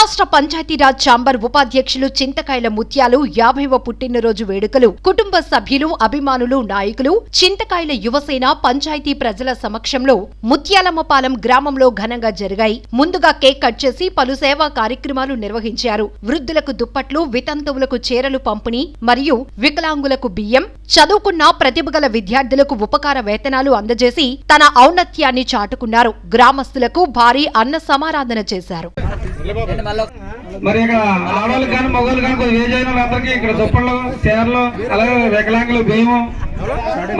రాష్ట్ర పంచాయతీరాజ్ ఛాంబర్ ఉపాధ్యక్షులు చింతకాయల ముత్యాలు యాభైవ పుట్టినరోజు వేడుకలు కుటుంబ సభ్యులు అభిమానులు నాయకులు చింతకాయల యువసేన పంచాయతీ ప్రజల సమక్షంలో ముత్యాలమ్మపాలెం గ్రామంలో ఘనంగా జరిగాయి. ముందుగా కేక్ కట్ చేసి పలు సేవా కార్యక్రమాలు నిర్వహించారు. వృద్ధులకు దుప్పట్లు వితంతువులకు చీరలు పంపిణీ మరియు వికలాంగులకు బియ్యం చదువుకున్న ప్రతిభగల విద్యార్థులకు ఉపకార వేతనాలు అందజేసి తన ఔన్నత్యాన్ని చాటుకున్నారు. గ్రామస్తులకు భారీ అన్న సమారాధన చేశారు. మరి ఇక్కడ ఆడవాళ్ళు కానీ మగవాళ్ళు కానీ కొంచెం ఏజ్ అయిన వాళ్ళందరికీ ఇక్కడ దుప్పళ్ళు చీరలు అలాగే వికలాంగులు భీము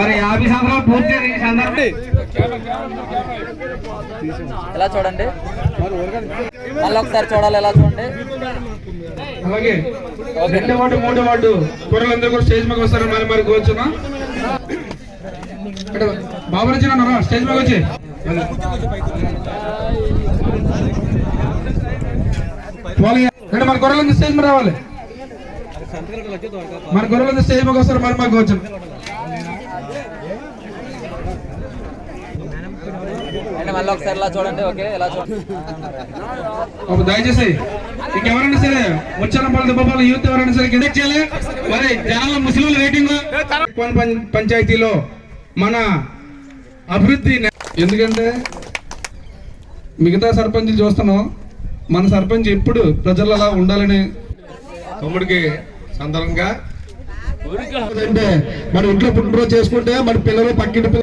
మరి యాభై సంవత్సరాలు పూర్తి ఈ సందర్భం ఎలా చూడండి? మళ్ళీ ఒకసారి చూడాలి ఎలా చూడండి? అలాగే. రెండో వార్డు మూడో వార్డు కూరలందరూ కూడా స్టేజ్ మీద వస్తారు మరి మరి కూర్చున్నా. బాబు నుంచి అన్నారా స్టేజ్ మీద వచ్చి. పోలయ్య. మన గొర్రెలందరూ స్టేజ్ మీద రావాలి? మన గొర్రెలందరూ స్టేజ్ మీద వస్తారు? మరి చూడండి బాబు దయచేసి ఇంకెవరైనా సరే ముచ్చాల పళ్ళు దుబ్బపాలు యూత్ ఎవరైనా సరే కిందకి చేయాలి. మరి జనాల ముస్లింల రేటింగ్ పంచాయతీలో మన అభివృద్ధి ఎందుకంటే మిగతా సర్పంచులు చూస్తున్నాం. మన సర్పంచ్ ఎప్పుడు ప్రజలు అలా ఉండాలని తమ్ముడికి సందర్భంగా అంటే మన ఇంట్లో పుట్టినరోజు చేసుకుంటే మన పిల్లలు పక్కింటి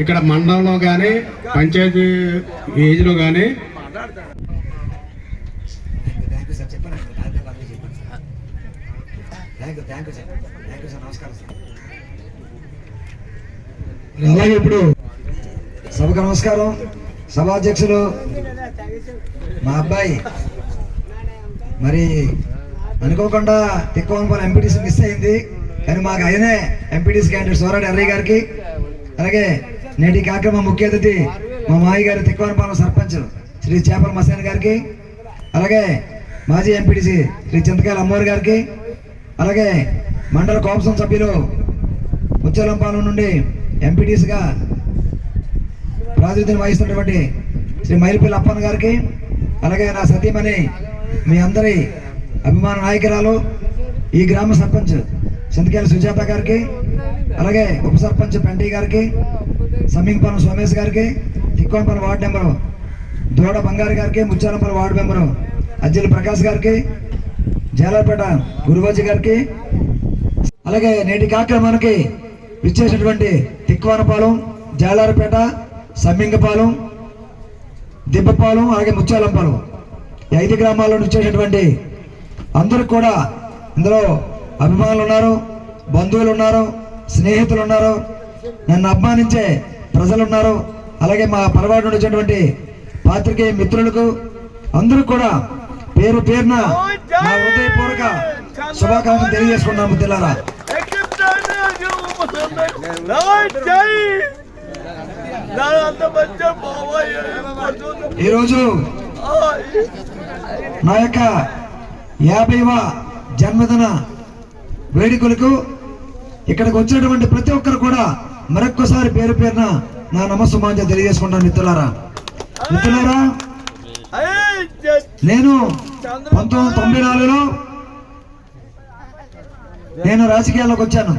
ఇక్కడ మండలంలో కానీ పంచాయతీ ఏజ్లో కానీ అలాగే ఇప్పుడు సభకు నమస్కారం. సభాధ్యక్షులు మా అబ్బాయి. మరి అనుకోకుండా తిక్కువంపల్ ఎంపీటీసీ మిస్ అయింది. కానీ మాకు ఆయనే ఎంపీటీసీ క్యాండిడేట్ సోరాడు ఎర్రయ్య గారికి. అలాగే నేటి కార్యక్రమం ముఖ్య అతిథి మా మాయి గారి తిక్కువనపాలెం సర్పంచ్ శ్రీ చేపల మసేన్ గారికి. అలాగే మాజీ ఎంపీటీసీ శ్రీ చింతకాయల అమ్మవారి గారికి. అలాగే మండల కోపసం సభ్యులు ముత్యాలంపాలెం నుండి ఎంపీటీసీగా ప్రాతినిధ్యం వహిస్తున్నటువంటి శ్రీ మైలిపల్లి అప్పన్న గారికి. అలాగే నా సతీమణి మీ అందరి అభిమాన నాయకురాలు ఈ గ్రామ సర్పంచ్ చింతకాయల సుజాత గారికి అలాగే ఉప సర్పంచ్ పెంటి గారికి సమ్మింగపాలెం సోమేష్ గారికి తిక్కోనపల్లి వార్డు మెంబరు దూడ బంగారు గారికి ముచ్చాలంపల్లి వార్డు మెంబరు అజ్జల ప్రకాష్ గారికి జలాపేట గురువాజీ గారికి అలాగే నేటి కార్యక్రమానికి విచ్చేసినటువంటి తిక్కువానపాలెం జాలారపేట సమ్మింగపాలెం దిబ్బపాలెం అలాగే ముత్యాలంపాలెం ఈ ఐదు గ్రామాల్లో వచ్చేటటువంటి అందరూ కూడా ఇందులో అభిమానులు ఉన్నారు బంధువులు ఉన్నారు స్నేహితులు ఉన్నారు నన్ను అభిమానించే ప్రజలు ఉన్నారు అలాగే మా పొరపాటు నుండి వచ్చినటువంటి పాత్రికేయ మిత్రులకు అందరూ కూడా పేరు పేరున నా హృదయపూర్వక శుభాకాంక్షలు తెలియజేసుకున్నాము తెల్లారా ఈరోజు నా యొక్క యాభైవ జన్మదిన వేడుకలకు ఇక్కడికి వచ్చినటువంటి ప్రతి ఒక్కరు కూడా మరొక్కసారి పేరు పేరున నా నమస్సుమాంజ తెలియజేసుకుంటాను మిత్రులారా. మిత్రులారా నేను పంతొమ్మిది వందల తొంభై నాలుగులో నేను రాజకీయాల్లోకి వచ్చాను.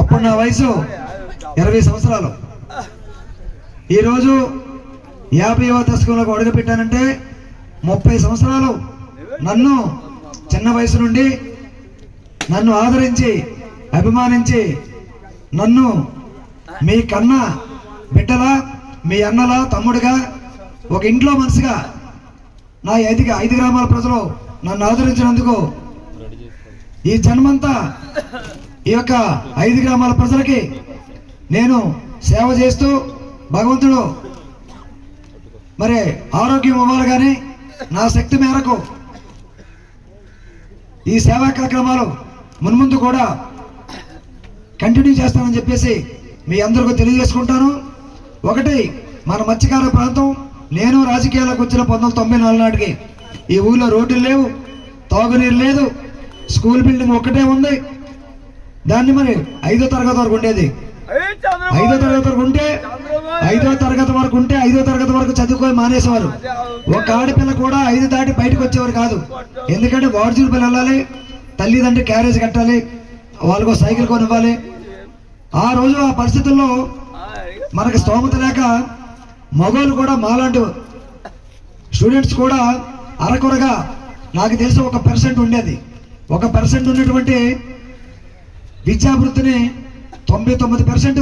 అప్పుడు నా వయసు ఇరవై సంవత్సరాలు. ఈరోజు యాభైవ దశకంలోకి అడుగుపెట్టానంటే ముప్పై సంవత్సరాలు నన్ను చిన్న వయసు నుండి నన్ను ఆదరించి అభిమానించి నన్ను మీ కన్న బిడ్డలా మీ అన్నలా తమ్ముడిగా ఒక ఇంట్లో మనసుగా నా ఐదుగా ఐదు గ్రామాల ప్రజలు నన్ను ఆదరించినందుకు ఈ జన్మంతా ఈ యొక్క ఐదు గ్రామాల ప్రజలకి నేను సేవ చేస్తూ భగవంతుడు మరి ఆరోగ్యం ఇవ్వాలి కానీ నా శక్తి మేరకు ఈ సేవా కార్యక్రమాలు మున్ముందు కూడా కంటిన్యూ చేస్తానని చెప్పేసి మీ అందరికీ తెలియజేసుకుంటాను. ఒకటి మన మత్స్యకార ప్రాంతం నేను రాజకీయాలకు వచ్చిన పంతొమ్మిది వందల తొంభై నాలుగు నాటికి ఈ ఊళ్ళో రోడ్లు లేవు తాగునీరు లేదు స్కూల్ బిల్డింగ్ ఒక్కటే ఉంది. దాన్ని మరి ఐదో తరగతి వరకు ఉండేది. ఐదో తరగతి వరకు ఉంటే ఐదో తరగతి వరకు ఉంటే ఐదో తరగతి వరకు చదువుకొని మానేసేవారు. ఒక ఆడపిల్ల కూడా ఐదు దాటి బయటకు వచ్చేవారు కాదు. ఎందుకంటే వార్జుల పిల్లలు వెళ్ళాలి తల్లిదండ్రి క్యారేజ్ కట్టాలి వాళ్ళకు సైకిల్ కొనివ్వాలి. ఆ రోజు ఆ పరిస్థితుల్లో మనకు స్తోమత లేక మగవాళ్ళు కూడా మాలాంటి స్టూడెంట్స్ కూడా అరకొరగా నాకు తెలిసి ఒక పర్సెంట్ ఉండేది. ఒక పర్సెంట్ ఉన్నటువంటి విద్యావృత్తిని తొంభై తొమ్మిది పర్సెంట్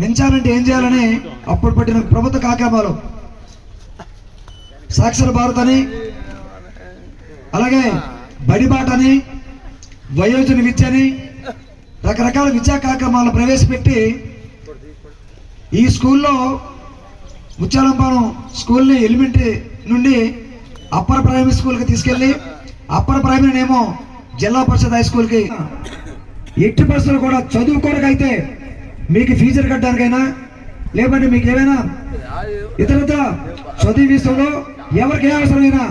మించాలంటే ఏం చేయాలని అప్పుడు పట్టిన ప్రభుత్వ కార్యక్రమాలు సాక్షర భారత్ అని అలాగే బడిబాట అని వయోజన విద్య అని రకరకాల విద్యా కార్యక్రమాలను ప్రవేశపెట్టి ఈ స్కూల్లో ముత్యాలంపాలెం స్కూల్ని ఎలిమెంటరీ నుండి అప్పర్ ప్రైమరీ స్కూల్కి తీసుకెళ్ళి అప్పర్ ప్రైమరీనేమో జిల్లా పరిషత్ హై స్కూల్కి ఎట్టి పరిస్థితులు కూడా చదువుకోరకైతే మీకు ఫీజులు కట్టడానికైనా లేదంటే మీకు ఏమైనా ఇతరత్ర చదువు విషయంలో ఎవరికి ఏ అవసరమైనా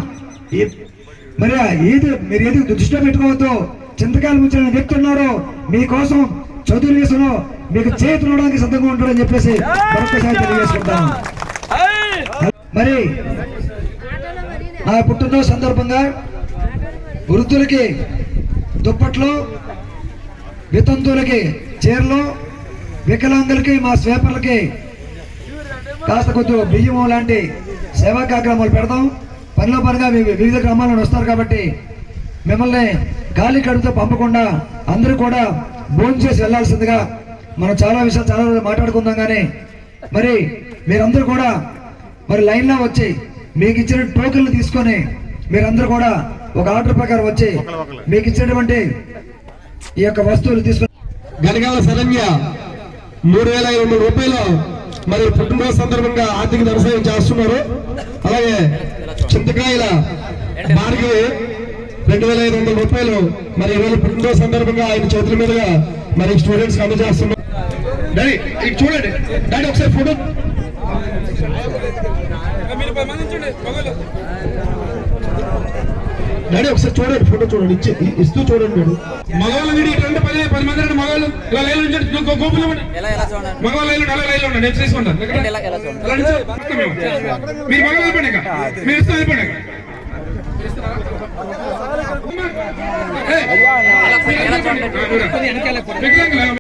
మరి ఏది మీరు ఏది దృష్టిలో పెట్టుకోవద్దు. చింతకాయలు ముచ్చిన వ్యక్తి ఉన్నారు మీకోసం చదువు విషయంలో మీకు చేతులు ఇవ్వడానికి సిద్ధంగా ఉంటారని చెప్పేసి మరొకసారి తెలియజేసుకుంటాను మరి నా పుట్టినరోజు సందర్భంగా వృద్ధులకి దుప్పట్లు వితంతువులకి చీరలు వికలాంగులకి మా స్వేపర్లకి కాస్త కొద్దిగా బియ్యము లాంటి సేవా కార్యక్రమాలు పెడదాం పనిలో పనిగా వివిధ గ్రామాల నుండి వస్తారు కాబట్టి మిమ్మల్ని గాలి కడుపుతో పంపకుండా అందరూ కూడా భోజనం చేసి వెళ్ళాల్సిందిగా మనం చాలా విషయాలు చాలా రోజులు మాట్లాడుకుందాం కానీ మరి మీరందరూ కూడా మరి లైన్లో వచ్చి మీకు ఇచ్చిన టోకెన్లు తీసుకొని మీరందరూ కూడా ఒక ఆర్డర్ ప్రకారం వచ్చి మీకు ఇచ్చినటువంటి ఈ యొక్క వస్తువులు తీసుకుని గనగాల శరణ్య మూడు వేల ఐదు వందల రూపాయలు మరి పుట్టినరోజు సందర్భంగా ఆర్థిక వ్యవసాయం చేస్తున్నారు. అలాగే చింతకాయల భార్గవి రెండు వేల ఐదు వందల రూపాయలు మరి ఇవాళ పుట్టినరోజు సందర్భంగా ఆయన చేతుల మీదుగా మరి స్టూడెంట్స్ అందజేస్తున్నారు. డాడీ ఇది చూడండి. డాడీ ఒకసారి ఫోటో డాడీ ఒకసారి చూడండి ఫోటో చూడండి ఇచ్చి ఇస్తూ చూడండి డాడీ మగవాళ్ళు వీడి ఇటు పది పది మంది రండి మగవాళ్ళు ఇలా లైన్ ఉంచండి. గోపులు ఇవ్వండి. ఎలా ఎలా చూడండి? మగవాళ్ళు లైన్ అలా ఉండండి. నేను తీసుకుంటాను. మీరు మగవాళ్ళు. మీరు ఇస్తాం అయిపోయింది ఇక.